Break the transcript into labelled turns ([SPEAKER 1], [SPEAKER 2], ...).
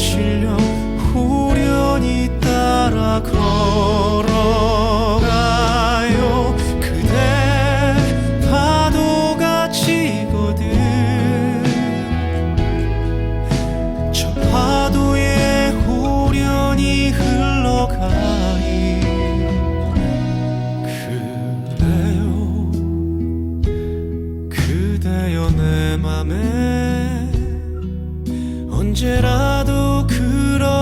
[SPEAKER 1] 실려 후련히 따라 걸어가요. 그대 파도가 치거든. 저 파도에 후련히 흘러가리 그래요 그대여 내 맘에 언제라도